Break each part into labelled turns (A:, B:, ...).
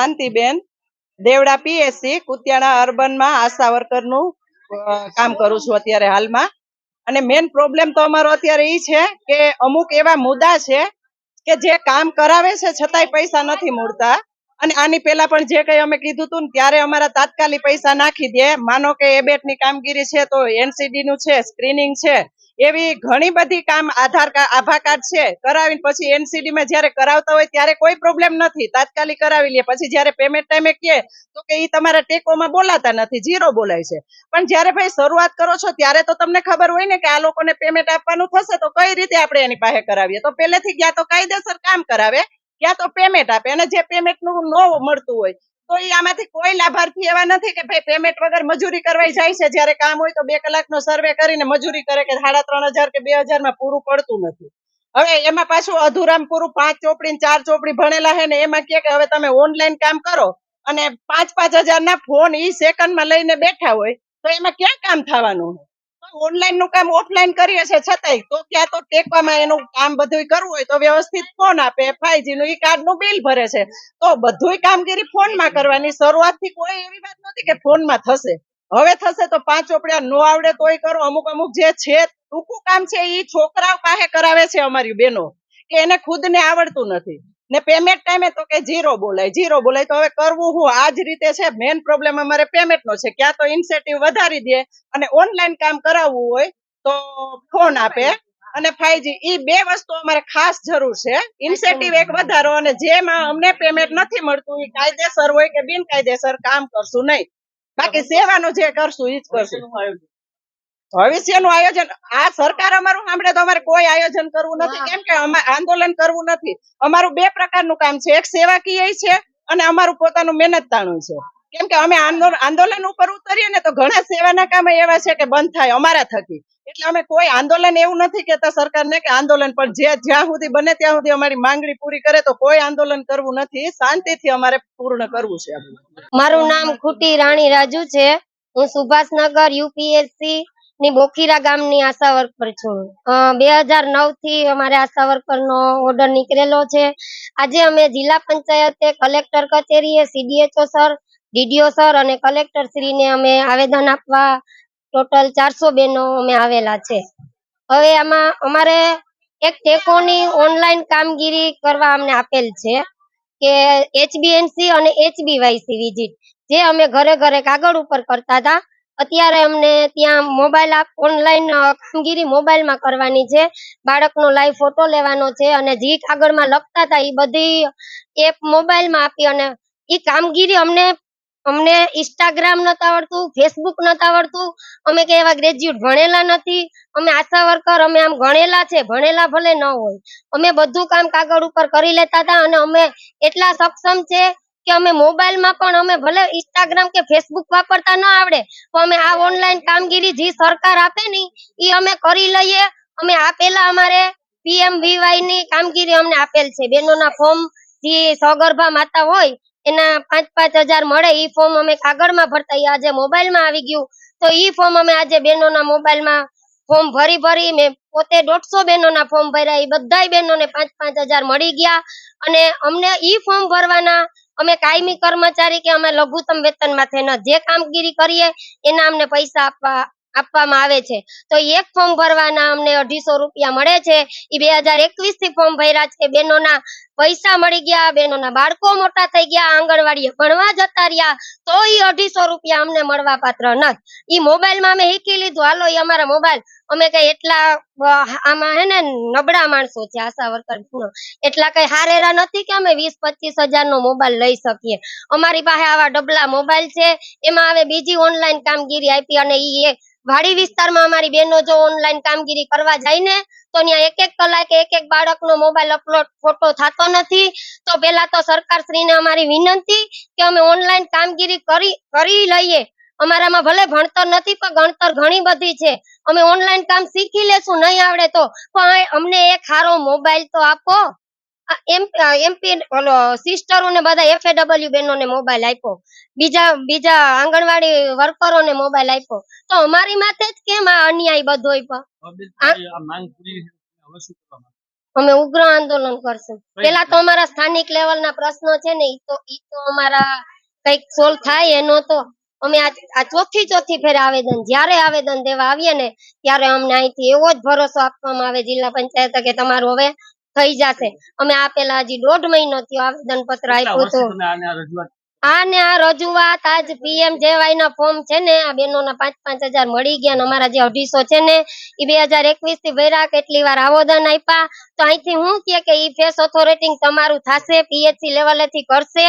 A: Shantiben Devda PSC, Kutiyana અર્બનમાં આશા વર્કરનું કામ કરું છું અત્યારે હાલમાં. અને મેન પ્રોબ્લેમ તો અમારો અત્યારે એ છે કે અમુક એવા મુદ્દા છે કે જે કામ કરાવે છે છતાંય પૈસા નથી મળતા. અને આની પહેલા પણ જે કઈ અમે કીધું હતું ને ત્યારે અમારા તાત્કાલિક પૈસા નાખી દે. માનો કે એબેટની કામગીરી છે તો એનસીડી નું છે, સ્ક્રીનિંગ છે એવી ઘણી બધી કામ આધાર કાર્ડ આભા કાર્ડ છે. કરાવીને પછી એનસીડી માં જ્યારે કરાવતા હોય ત્યારે કોઈ પ્રોબ્લેમ નથી. તાત્કાલિક કરાવી લે. પછી જ્યારે પેમેન્ટ ટાઈમે કહે, તો કે એ તમારા ટેકોમાં બોલાતા નથી. જીરો બોલાય છે. પણ જ્યારે ભાઈ શરૂઆત કરો છો ત્યારે તો તમને ખબર હોય ને કે આ લોકોને પેમેન્ટ આપવાનું થશે, તો કઈ રીતે આપણે એની પાસે કરાવીએ? તો પહેલેથી ગયા તો કાયદેસર કામ કરાવે. ક્યાં તો પેમેન્ટ આપે. અને જે પેમેન્ટનું ન મળતું હોય એ આમાંથી કોઈ લાભાર્થી એવા નથી કે ભાઈ પેમેન્ટ વગર મજૂરી કરવાઈ જાય છે. જ્યારે કામ હોય તો બે કલાકનો સર્વે કરીને મજૂરી કરે કે સાડા ત્રણ હજાર કે બે હજારમાં પૂરું પડતું નથી. હવે એમાં પાછું અધુરામ પૂરું પાંચ ચોપડી ચાર ચોપડી ભણેલા છે ને એમાં કે હવે તમે ઓનલાઈન કામ કરો અને પાંચ પાંચ હજારના ફોન ઈ સેકન્ડમાં લઈને બેઠા હોય તો એમાં ક્યાં કામ થવાનું ઓનલાઈનનું કામ ઓફલાઈન કરીએ છે છતાંય, તો ક્યાં તો ટેકવામાં એનું કામ બધું કરવું હોય તો વ્યવસ્થિત ફોન આપે ફાઈવજી નું ઈ કાર્ડનું બિલ ભરે છે. તો બધુંય કામગીરી ફોનમાં કરવાની. શરૂઆતથી કોઈ એવી વાત નથી કે ફોનમાં થશે. હવે થશે તો પાંચ ચોપડિયા નો આવડે તોય કરો. અમુક અમુક જે છે, ટૂંકું કામ છે એ છોકરાઓ પાસે કરાવે છે અમારી બેનો કે એને ખુદ ને આવડતું નથી. ને પેમેન્ટ ટાઈમે તો કે ઝીરો બોલાય. ઝીરો બોલાય તો હવે કરવું હું? આ જ રીતે છે મેન પ્રોબ્લેમ અમારે પેમેન્ટ નો છે. ક્યાં તો ઇન્સેટિવ વધારી દે અને ઓનલાઈન કામ કરાવવું હોય તો ફોન આપે અને ફાઈવજી ઈ બે વસ્તુ અમારે ખાસ જરૂર છે. ઇન્સેન્ટિવ એક વધારો અને જેમાં અમને પેમેન્ટ નથી મળતું એ કાયદેસર હોય કે બિનકાયદેસર કામ કરશું નહીં. બાકી સેવાનું જે કરશું એ જ કરશું. ભવિષ્યનું આયોજન આ સરકાર અમારું સાંભળે તો અમારે કોઈ આયોજન કરવું નથી. કેમ કે આંદોલન કરવું નથી. અમારું બે પ્રકારનું કામ છે. એક સેવાકીય છે અને અમારું પોતાનું મહેનત તાણું છે. કેમ કે અમે આંદોલન આંદોલન ઉપર ઉતરીએ ને તો ઘણા સેવાના કામ એવા છે કે બંધ થાય અમારા થકી. એટલે અમે કોઈ આંદોલન એવું નથી કેતા સરકારને કે આંદોલન પણ જે જ્યાં સુધી બને ત્યાં સુધી અમારી માંગણી પૂરી કરે તો કોઈ આંદોલન કરવું નથી. શાંતિથી અમારે પૂર્ણ કરવું છે.
B: મારું નામ ખુટી રાણી રાજુ છે. હું સુભાષનગર યુપીએસસી ની બોખીરા ગામની આશા વર્કર છું. બે હજાર નવથી અમારે આશા વર્કર નો ઓર્ડર નીકળેલો છે. આજે અમે જિલ્લા પંચાયતે કલેક્ટર કચેરીએ સીડીએચઓ સર, ડીડીઓ સર અને કલેક્ટર શ્રીને અમે આવેદન આપવા ટોટલ ચારસો બેનો અમે આવેલા છે. હવે આમાં અમારે એક ટેકોની ઓનલાઈન કામગીરી કરવા અમને આપેલ છે કે એચબીએનસી અને એચબીવાયસી વિઝિટ, જે અમે ઘરે ઘરે કાગળ ઉપર કરતા હતા. અત્યારે અમને ત્યાં મોબાઈલ ઓનલાઈન કામગીરી મોબાઈલમાં કરવાની છે. બાળકનો લાઈવ ફોટો લેવાનો છે અને જે કાગળમાં લખતા હતા એ બધી એપ મોબાઈલમાં આપી અને એ કામગીરી અમને અમને ઇન્સ્ટાગ્રામ નતા આવડતું ફેસબુક નતા આવડતું. અમે કે એવા ગ્રેજ્યુએટ ભણેલા નથી. અમે આશા વર્કર અમે આમ ગણેલા છે. ભણેલા ભલે ન હોય. અમે બધું કામ કાગળ ઉપર કરી લેતા હતા અને અમે એટલા સક્ષમ છે કે અમે મોબાઈલમાં પણ અમે ભલે ઇન્સ્ટાગ્રામ કે ફેસબુક વાપરતા ન આવડે, તો અમે આ ઓનલાઈન કામગીરી જે સરકાર આપે ને એ અમે કરી લઈએ. અમે આપેલા અમારે પીએમવીવાયની કામગીરી અમને આપેલ છે. બહેનોના ફોર્મ જે સગર્ભા માતા હોય, એના પાંચ પાંચ હજાર મળે એ ફોર્મ અમે કાગળમાં ભરતા. આજે મોબાઈલમાં આવી ગયું. તો એ ફોર્મ અમે આજે બેનોના મોબાઈલમાં ફોર્મ ભરી ભરી મેં પોતે દોઢસો બહેનોના ફોર્મ ભર્યા. એ બધાય બહેનોને પાંચ પાંચ હજાર મળી ગયા. અને અમને ઈ ફોર્મ ભરવાના અમે કાયમી કર્મચારી કે અમે લઘુત્તમ વેતન માથે ન જે કામગીરી કરીએ, એના અમને પૈસા આપવા આપવામાં આવે છે. તો એક ફોર્મ ભરવાના અમને અઢીસો રૂપિયા મળે છે. એ બે હજાર એકવીસથી ફોર્મ ભર્યા છે. બહેનોના પૈસા મળી ગયા બહેનોના બાળકો મોટા થઈ ગયા, આંગણવાડીએ ભણવા જતા રહ્યા, તો એ અઢીસો રૂપિયા અમને મળવા પાત્ર નથી. એ મોબાઈલમાં અમે શીખી લીધું. હાલો એ અમારા મોબાઈલ. અમે કઈ એટલા આમાં હે ને, નબળા માણસો છે, આશા વર્કર એટલા કઈ હારેરા નથી કે અમે વીસ, પચીસ હજાર નો મોબાઈલ લઈ શકીએ. અમારી પાસે આવા ડબલા મોબાઈલ છે. એમાં હવે બીજી ઓનલાઈન કામગીરી આપી અને એ વાડી વિસ્તારમાં અમારી બહેનો જો ઓનલાઈન કામગીરી કરવા જાય ને, તો ત્યાં એક એક કલાકે એક એક બાળકનો મોબાઈલ અપલોડ ફોટો થતો નથી. તો પેલા તો સરકાર શ્રીને અમારી વિનંતી કે અમે ઓનલાઈન કામગીરી કરી કરી લઈએ. અમારામાં ભલે ભણતર નથી, પણ ગણતર ઘણી બધી છે. અમે ઓનલાઈન કામ શીખી લેશું, નહીં આવડે તો. પણ અમને એક સારો મોબાઈલ તો આપો. એમપી ઓલો સિસ્ટરોને બધા એફએડબલ્યુ બહેનોને મોબાઈલ આપ્યો. બીજા બીજા આંગણવાડી વર્કરોને મોબાઈલ આપ્યો. તો અમારી માથે જ કેમ આ અન્યાય
C: માંગો?
B: અમે ઉગ્ર આંદોલન કરશું. પેલા તો અમારા સ્થાનિક લેવલના પ્રશ્નો છે ને ઈ તો ઈ તો અમારા કંઈક સોલ્વ થાય એનો તો અમે આ ચોથી ચોથી ફેર આવેદન જ્યારે આવેદન દેવા આવીએ ને ત્યારે અમને અહીંથી એવો જ ભરોસો આપવામાં આવે જિલ્લા પંચાયત કે તમારું હવે થઈ જશે. અમે આપેલા હજી દોઢ મહિનો થયો આવેદન પત્ર આપ્યું હતું. આ ને આ રજૂઆત આજ પીએમ જેવાય ના ફોર્મ છે ને આ બેનો ના પાંચ પાંચ હજાર મળી ગયા ને અમારા જે અઢીસો છે ને એ બે હજાર એકવીસથી ભર્યા કેટલી વાર આવેદન આપ્યા. તો અહીંથી હું કે કે ઈ ફેસ ઓથોરિટી તમારું થશે પીએચસી લેવલે થી કરશે.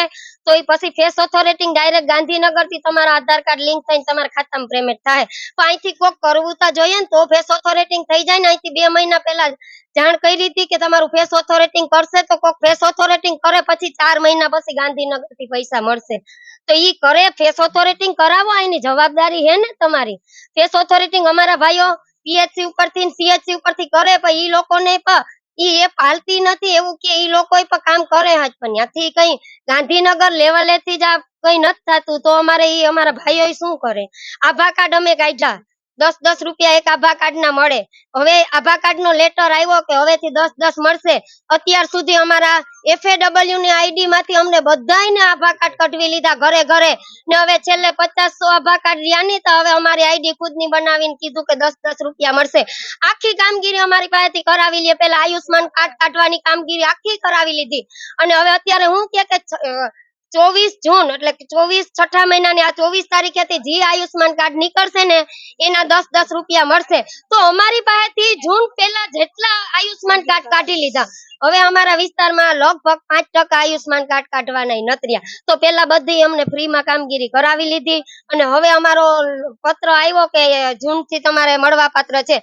B: તો એ પછી ફેસ ઓથોરિટી ડાયરેક્ટ ગાંધીનગરથી તમારા આધાર કાર્ડ લિંક થઈને તમારા ખાતામાં પેમેન્ટ થાય. પણ અહીંથી કોક કરવું તો જોઈએ ને, તો ફેસ ઓથોરિટી થઈ જાય ને, અહીંથી બે મહિના પહેલા જાણ કરી હતી કે તમારું ફેસ ઓથોરિટી કરશે તો કોક ફેસ ઓથોરિટી કરે, પછી ચાર મહિના પછી ગાંધીનગરથી પૈસા મળશે. તો ઈ કરે ફેસ ઓથોરિટી કરાવો એની જવાબદારી હે ને તમારી. ફેસ ઓથોરિટી અમારા ભાઈઓ પીએચસી ઉપરથી સીએચસી ઉપરથી કરે, પણ ઈ લોકોને પણ ઈ એ પાલતી નથી એવું કે ઈ લોકો પણ કામ કરે હજ, પણ ત્યાંથી કઈ ગાંધીનગર લેવલે થી જ આ કઈ નથી થતું, તો અમારે ઈ અમારા ભાઈઓ શું કરે? આભા કાર્ડ અમે કાઢ્યા. દસ દસ રૂપિયા એક આભા કાર્ડ ના મળે. હવે આભા કાર્ડ નો લેટર આવ્યો કે હવે થી દસ દસ મળશે. અત્યાર સુધી અમારા એફએડબલ્યુ ની આઈડી માંથી અમને બધાયને આભા કાર્ડ કઢવી લીધા ઘરે ઘરે. ને હવે છેલ્લે પચાસ સો આભા કાર્ડ રહ્યા ની તો હવે અમારી આઈડી ખુદની બનાવીને કીધું કે દસ દસ રૂપિયા મળશે. આખી કામગીરી અમારી પાસેથી કરાવી લે. પેલા આયુષ્માન કાર્ડ કાઢવાની કામગીરી આખી કરાવી લીધી. અને હવે અત્યારે હું કે ચોવીસ જૂન, એટલે ચોવીસ છઠ્ઠા મહિનાની આ ચોવીસ તારીખેથી જે આયુષ્માન કાર્ડ નીકળશે ને એના દસ દસ રૂપિયા મળશે. તો અમારી પાસેથી જૂન પહેલા જેટલા આયુષ્માન કાર્ડ કાઢી લીધા. હવે અમારા વિસ્તારમાં લગભગ પાંચ ટકા આયુષ્માન કાર્ડ કાઢવાના નતર્યા. તો પેલા બધી અમને ફ્રીમાં કામગીરી કરાવી લીધી અને હવે અમારો પત્ર આવ્યો કે જૂનથી તમારે મળવા પાત્ર છે